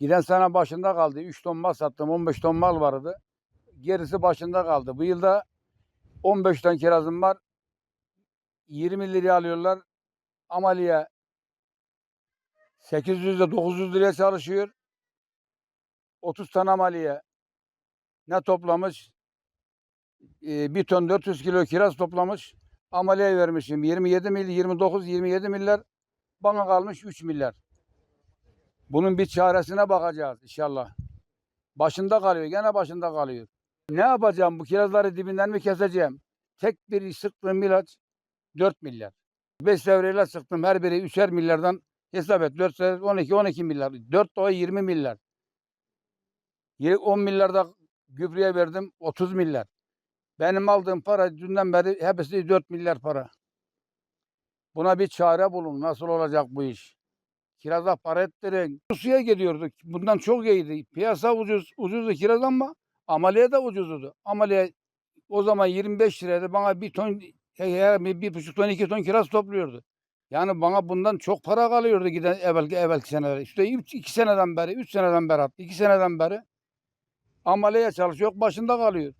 Giden sene başında kaldı. 3 ton mal sattım. 15 ton mal vardı. Gerisi başında kaldı. Bu yılda 15 ton kirazım var. 20 liraya alıyorlar. Amaliye 800 ile 900 liraya çalışıyor. 30 tane amaliye ne toplamış? Ee, bir ton 400 kilo kiraz toplamış. Amaliye vermişim 27 milyar, 29, 27 milyar. Bana kalmış 3 milyar. Bunun bir çaresine bakacağız inşallah. Başında kalıyor, gene başında kalıyor. Ne yapacağım? Bu kirazları dibinden mi keseceğim? Tek bir sıktığım ilaç 4 milyar. 5 devreyle sıktım. Her biri 3'er milyardan hesap et. 4 sefer 12, 12 milyar. 4 doğa 20 milyar. Ye- 10 milyar da gübreye verdim 30 milyar. Benim aldığım para dünden beri hepsi 4 milyar para. Buna bir çare bulun. Nasıl olacak bu iş? Kiraza para ettirin. Rusya'ya gidiyorduk. Bundan çok iyiydi. Piyasa ucuz, ucuzdu kiraz ama amaliye de ucuzdu. Amaliye o zaman 25 liraydı. Bana bir ton, bir, buçuk ton, iki ton kiraz topluyordu. Yani bana bundan çok para kalıyordu giden evvelki, evvelki seneler. İşte üç, iki seneden beri, üç seneden beri iki seneden beri amaliye çalışıyor, başında kalıyor.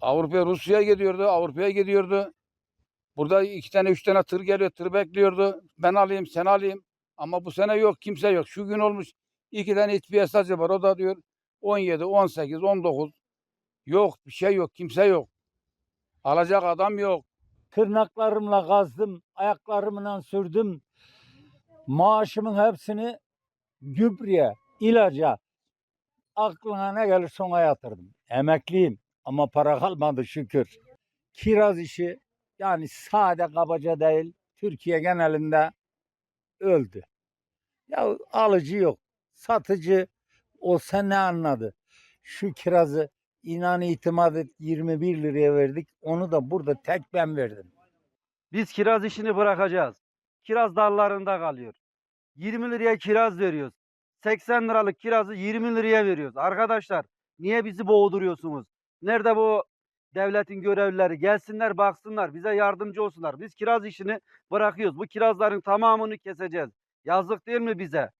Avrupa'ya, Rusya'ya gidiyordu, Avrupa'ya gidiyordu. Burada iki tane, üç tane tır geliyor, tır bekliyordu. Ben alayım, sen alayım. Ama bu sene yok, kimse yok. Şu gün olmuş iki tane iç piyasacı var. O da diyor 17, 18, 19. Yok, bir şey yok, kimse yok. Alacak adam yok. Tırnaklarımla kazdım, ayaklarımla sürdüm. Maaşımın hepsini gübreye, ilaca, aklına ne gelirse ona yatırdım. Emekliyim ama para kalmadı şükür. Kiraz işi yani sade kabaca değil, Türkiye genelinde öldü. Ya alıcı yok, satıcı olsa ne anladı? Şu kirazı inan itimat et 21 liraya verdik. Onu da burada tek ben verdim. Biz kiraz işini bırakacağız. Kiraz dallarında kalıyor. 20 liraya kiraz veriyoruz. 80 liralık kirazı 20 liraya veriyoruz. Arkadaşlar niye bizi boğduruyorsunuz? Nerede bu devletin görevlileri? Gelsinler baksınlar bize yardımcı olsunlar. Biz kiraz işini bırakıyoruz. Bu kirazların tamamını keseceğiz. Yazık değil mi bize?